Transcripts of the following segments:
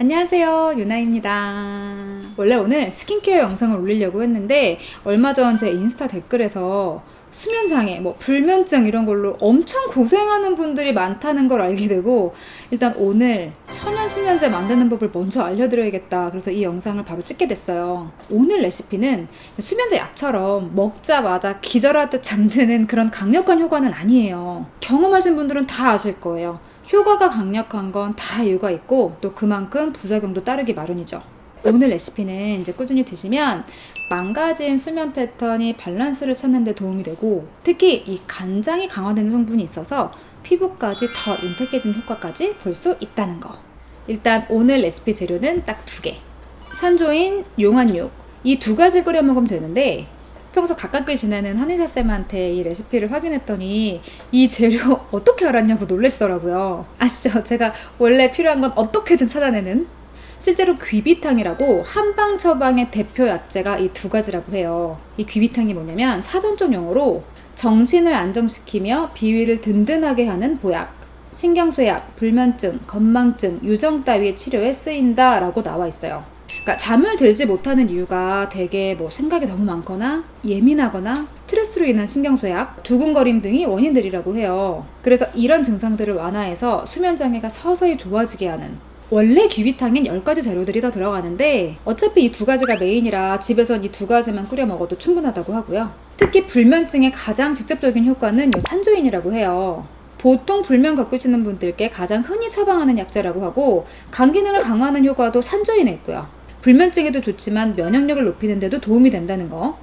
안녕하세요 유나입니다. 원래 오늘 스킨케어 영상을 올리려고 했는데 얼마 전 제 인스타 댓글에서 수면장애, 뭐 불면증 이런 걸로 엄청 고생하는 분들이 많다는 걸 알게 되고 일단 오늘 천연 수면제 만드는 법을 먼저 알려드려야겠다. 그래서 이 영상을 바로 찍게 됐어요. 오늘 레시피는 수면제 약처럼 먹자마자 기절하듯 잠드는 그런 강력한 효과는 아니에요. 경험하신 분들은 다 아실 거예요 효과가 강력한 건 다 이유가 있고 또 그만큼 부작용도 따르기 마련이죠. 오늘 레시피는 이제 꾸준히 드시면 망가진 수면 패턴이 밸런스를 찾는 데 도움이 되고 특히 이 간장이 강화되는 성분이 있어서 피부까지 더 윤택해지는 효과까지 볼 수 있다는 거. 일단 오늘 레시피 재료는 딱 두 개. 산조인, 용안육 이 두 가지 끓여 먹으면 되는데 평소 가깝게 지내는 한의사 쌤한테 이 레시피를 확인했더니 이 재료 어떻게 알았냐고 놀라시더라고요. 아시죠? 제가 원래 필요한 건 어떻게든 찾아내는 실제로 귀비탕이라고 한방 처방의 대표 약재가 이 두 가지라고 해요. 이 귀비탕이 뭐냐면 사전적 용어로 정신을 안정시키며 비위를 든든하게 하는 보약, 신경쇠약, 불면증, 건망증, 유정 따위의 치료에 쓰인다라고 나와 있어요. 그러니까 잠을 들지 못하는 이유가 대개 뭐 생각이 너무 많거나 예민하거나 스트레스로 인한 신경쇠약, 두근거림 등이 원인들이라고 해요. 그래서 이런 증상들을 완화해서 수면 장애가 서서히 좋아지게 하는 원래 귀비탕엔 10가지 재료들이 다 들어가는데 어차피 이 두 가지가 메인이라 집에선 이 두 가지만 끓여 먹어도 충분하다고 하고요. 특히 불면증의 가장 직접적인 효과는 요 산조인이라고 해요. 보통 불면 겪으시는 분들께 가장 흔히 처방하는 약재라고 하고 간 기능을 강화하는 효과도 산조인에 있고요. 불면증에도 좋지만 면역력을 높이는 데도 도움이 된다는 거.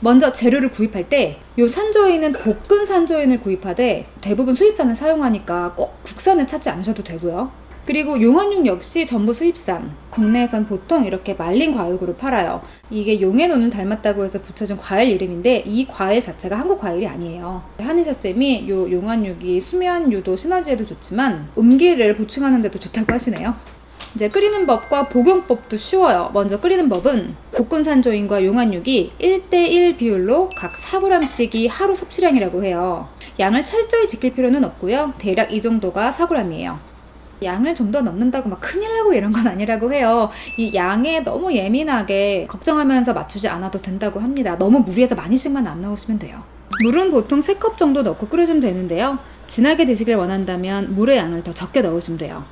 먼저 재료를 구입할 때요 산조인은 볶은 산조인을 구입하되 대부분 수입산을 사용하니까 꼭 국산을 찾지 않으셔도 되고요. 그리고 용원육 역시 전부 수입산. 국내에선 보통 이렇게 말린 과육으로 팔아요. 이게 용해논을 닮았다고 해서 붙여준 과일 이름인데 이 과일 자체가 한국 과일이 아니에요. 한의사 쌤이 요 용원육이 수면 유도 시너지에도 좋지만 음기를 보충하는 데도 좋다고 하시네요. 이제 끓이는 법과 복용법도 쉬워요. 먼저 끓이는 법은 볶은 산조인과 용안육이 1대1 비율로 각 4g씩이 하루 섭취량이라고 해요. 양을 철저히 지킬 필요는 없고요. 대략 이 정도가 4g이에요. 양을 좀 더 넣는다고 막 큰일 나고 이런 건 아니라고 해요. 이 양에 너무 예민하게 걱정하면서 맞추지 않아도 된다고 합니다. 너무 무리해서 많이씩만 안 넣으시면 돼요. 물은 보통 3컵 정도 넣고 끓여주면 되는데요. 진하게 드시길 원한다면 물의 양을 더 적게 넣으시면 돼요.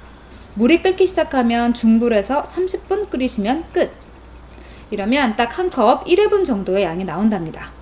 물이 끓기 시작하면 중불에서 30분 끓이시면 끝. 이러면 딱 한 컵 1회분 정도의 양이 나온답니다.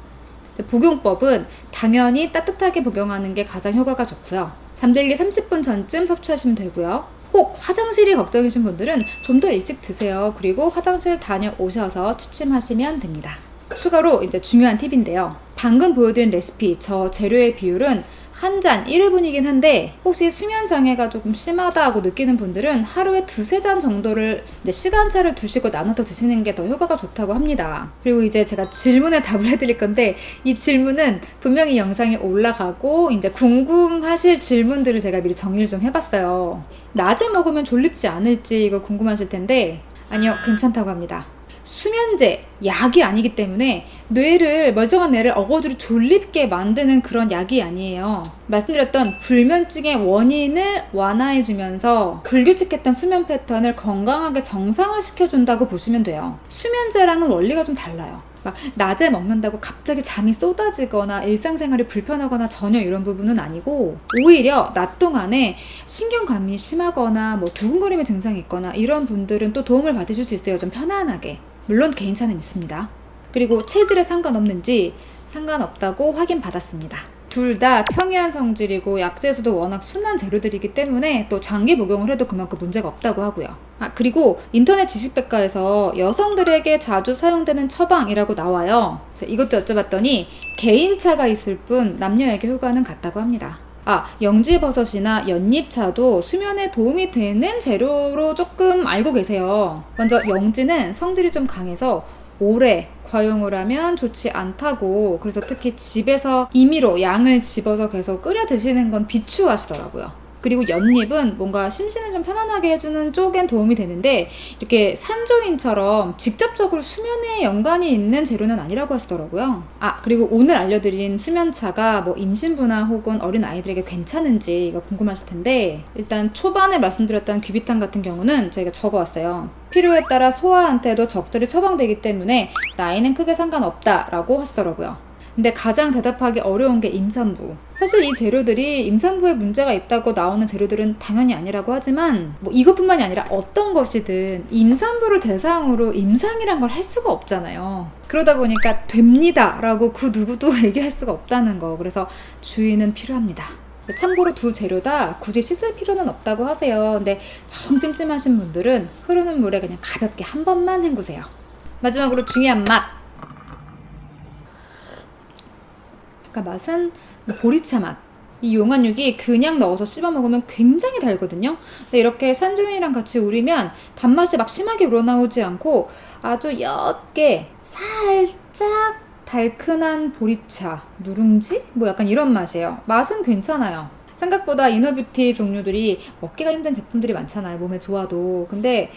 복용법은 당연히 따뜻하게 복용하는 게 가장 효과가 좋고요. 잠들기 30분 전쯤 섭취하시면 되고요. 혹 화장실이 걱정이신 분들은 좀 더 일찍 드세요. 그리고 화장실 다녀오셔서 취침하시면 됩니다. 추가로 이제 중요한 팁인데요. 방금 보여드린 레시피, 저 재료의 비율은 한 잔 1회분이긴 한데 혹시 수면 장애가 조금 심하다고 느끼는 분들은 하루에 두세 잔 정도를 이제 시간차를 두시고 나눠서 드시는 게 더 효과가 좋다고 합니다. 그리고 이제 제가 질문에 답을 해드릴 건데 이 질문은 분명히 영상에 올라가고 이제 궁금하실 질문들을 제가 미리 정리를 좀 해봤어요. 낮에 먹으면 졸립지 않을지 이거 궁금하실 텐데 아니요 괜찮다고 합니다. 수면제, 약이 아니기 때문에 뇌를, 멀쩡한 뇌를 어거지로 졸립게 만드는 그런 약이 아니에요. 말씀드렸던 불면증의 원인을 완화해주면서 불규칙했던 수면 패턴을 건강하게 정상화시켜준다고 보시면 돼요. 수면제랑은 원리가 좀 달라요. 막 낮에 먹는다고 갑자기 잠이 쏟아지거나 일상생활이 불편하거나 전혀 이런 부분은 아니고 오히려 낮 동안에 신경감이 심하거나 뭐 두근거림의 증상이 있거나 이런 분들은 또 도움을 받으실 수 있어요. 좀 편안하게. 물론 개인차는 있습니다. 그리고 체질에 상관없는지 상관없다고 확인받았습니다. 둘 다 평이한 성질이고 약재에서도 워낙 순한 재료들이기 때문에 또 장기 복용을 해도 그만큼 문제가 없다고 하고요. 아 그리고 인터넷 지식백과에서 여성들에게 자주 사용되는 처방이라고 나와요. 이것도 여쭤봤더니 개인차가 있을 뿐 남녀에게 효과는 같다고 합니다. 아, 영지버섯이나 연잎차도 수면에 도움이 되는 재료로 조금 알고 계세요. 먼저 영지는 성질이 좀 강해서 오래 과용을 하면 좋지 않다고 그래서 특히 집에서 임의로 양을 집어서 계속 끓여 드시는 건 비추하시더라고요. 그리고 연잎은 뭔가 심신을 좀 편안하게 해주는 쪽엔 도움이 되는데 이렇게 산조인처럼 직접적으로 수면에 연관이 있는 재료는 아니라고 하시더라고요. 아 그리고 오늘 알려드린 수면차가 뭐 임신부나 혹은 어린 아이들에게 괜찮은지 이거 궁금하실 텐데 일단 초반에 말씀드렸던 귀비탕 같은 경우는 저희가 적어왔어요. 필요에 따라 소아한테도 적절히 처방되기 때문에 나이는 크게 상관없다라고 하시더라고요. 근데 가장 대답하기 어려운 게 임산부. 사실 이 재료들이 임산부에 문제가 있다고 나오는 재료들은 당연히 아니라고 하지만 뭐 이것뿐만이 아니라 어떤 것이든 임산부를 대상으로 임상이란 걸 할 수가 없잖아요. 그러다 보니까 됩니다 라고 그 누구도 얘기할 수가 없다는 거. 그래서 주의는 필요합니다. 참고로 두 재료 다 굳이 씻을 필요는 없다고 하세요. 근데 정 찜찜하신 분들은 흐르는 물에 그냥 가볍게 한 번만 헹구세요. 마지막으로 중요한 맛. 그러니까 맛은 보리차 맛. 이 용안육이 그냥 넣어서 씹어 먹으면 굉장히 달거든요. 근데 이렇게 산조인이랑 같이 우리면 단맛이 막 심하게 우러나오지 않고 아주 옅게 살짝 달큰한 보리차, 누룽지? 뭐 약간 이런 맛이에요. 맛은 괜찮아요. 생각보다 이너뷰티 종류들이 먹기가 힘든 제품들이 많잖아요. 몸에 좋아도. 근데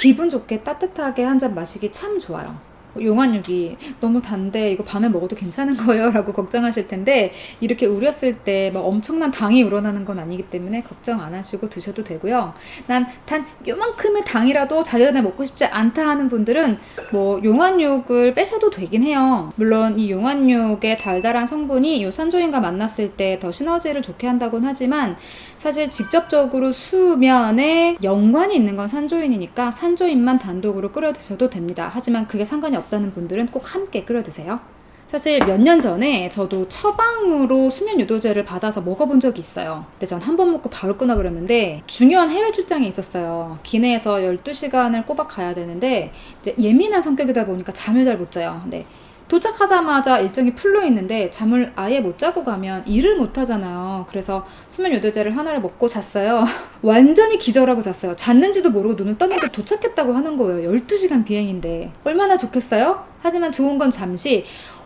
기분 좋게 따뜻하게 한 잔 마시기 참 좋아요. 용안육이 너무 단데 이거 밤에 먹어도 괜찮은 거예요? 라고 걱정하실 텐데 이렇게 우렸을 때 막 엄청난 당이 우러나는 건 아니기 때문에 걱정 안 하시고 드셔도 되고요. 난 단 요만큼의 당이라도 자전에 먹고 싶지 않다 하는 분들은 뭐 용안육을 빼셔도 되긴 해요. 물론 이 용안육의 달달한 성분이 이 산조인과 만났을 때 더 시너지를 좋게 한다곤 하지만 사실 직접적으로 수면에 연관이 있는 건 산조인이니까 산조인만 단독으로 끓여 드셔도 됩니다. 하지만 그게 상관이 없다는 분들은 꼭 함께 끓여 드세요. 사실 몇 년 전에 저도 처방으로 수면 유도제를 받아서 먹어본 적이 있어요. 근데 전 한 번 먹고 바로 끊어버렸는데 중요한 해외 출장이 있었어요. 기내에서 12시간을 꼬박 가야 되는데 예민한 성격이다 보니까 잠을 잘 못 자요. 근데 도착하자마자 일정이 풀려 있는데 잠을 아예 못 자고 가면 일을 못 하잖아요. 그래서 수면 요도제를 하나를 먹고 잤어요. 완전히 기절하고 잤어요. 잤는지도 모르고 눈을 떴는데 도착했다고 하는 거예요. 12시간 비행인데. 얼마나 좋겠어요? 하지만 좋은 건 잠시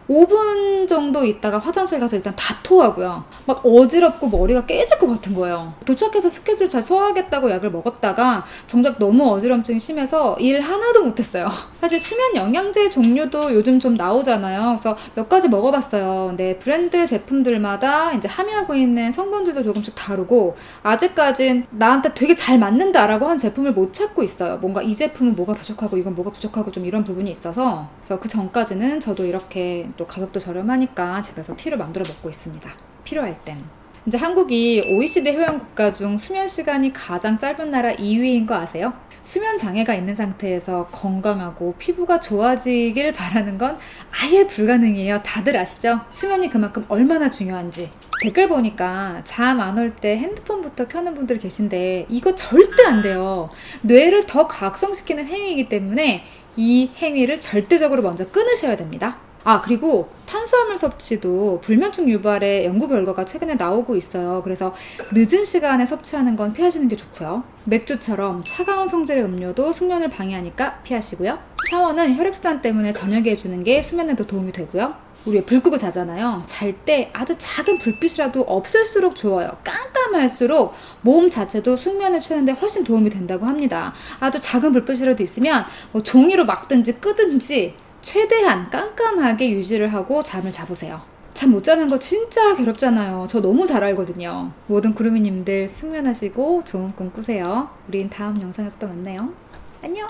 5분 정도 있다가 화장실 가서 일단 다 토하고요. 막 어지럽고 머리가 깨질 것 같은 거예요. 도착해서 스케줄 잘 소화하겠다고 약을 먹었다가 정작 너무 어지럼증이 심해서 일 하나도 못했어요. 사실 수면 영양제 종류도 요즘 좀 나오잖아요. 그래서 몇 가지 먹어봤어요. 근데 브랜드 제품들마다 이제 함유하고 있는 성분들도 조금씩 다르고 아직까진 나한테 되게 잘 맞는다라고 한 제품을 못 찾고 있어요. 뭔가 이 제품은 뭐가 부족하고 이건 뭐가 부족하고 좀 이런 부분이 있어서 그래서 그 전까지는 저도 이렇게 또 가격도 저렴하니까 집에서 티를 만들어 먹고 있습니다. 필요할 땐. 이제 한국이 OECD 회원 국가 중 수면 시간이 가장 짧은 나라 2위인 거 아세요? 수면 장애가 있는 상태에서 건강하고 피부가 좋아지길 바라는 건 아예 불가능이에요. 다들 아시죠? 수면이 그만큼 얼마나 중요한지. 댓글 보니까 잠 안 올 때 핸드폰부터 켜는 분들 계신데 이거 절대 안 돼요. 뇌를 더 각성시키는 행위이기 때문에 이 행위를 절대적으로 먼저 끊으셔야 됩니다. 아, 그리고 탄수화물 섭취도 불면증 유발의 연구 결과가 최근에 나오고 있어요. 그래서 늦은 시간에 섭취하는 건 피하시는 게 좋고요. 맥주처럼 차가운 성질의 음료도 숙면을 방해하니까 피하시고요. 샤워는 혈액순환 때문에 저녁에 해주는 게 수면에도 도움이 되고요. 우리 불 끄고 자잖아요. 잘 때 아주 작은 불빛이라도 없을수록 좋아요. 깜깜할수록 몸 자체도 숙면에 취하는데 훨씬 도움이 된다고 합니다. 아주 작은 불빛이라도 있으면 뭐 종이로 막든지 끄든지 최대한 깜깜하게 유지를 하고 잠을 자보세요. 잠 못 자는 거 진짜 괴롭잖아요. 저 너무 잘 알거든요. 모든 구름이님들 숙면하시고 좋은 꿈 꾸세요. 우린 다음 영상에서 또 만나요. 안녕!